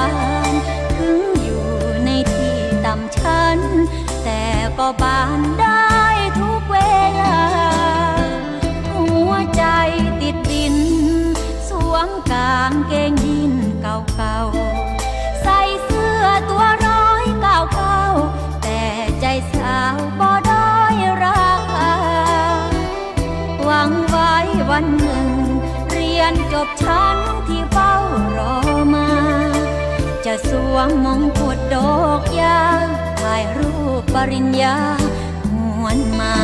านถึงอยู่ในที่ต่ำชัน แต่ก็บานได้ทุกเวลา หัวใจติดดิน สวมกางเกงยินเก่าๆ ใส่เสื้อตัวร้อยเก่าๆ แต่ใจสาวบ่ได้ราคา หวังไว้วันหนึ่ง เรียนจบชั้นที่เฝ้ารอ วมมงกุฎดอกยาถ่ายรูปปริญญาหวนมา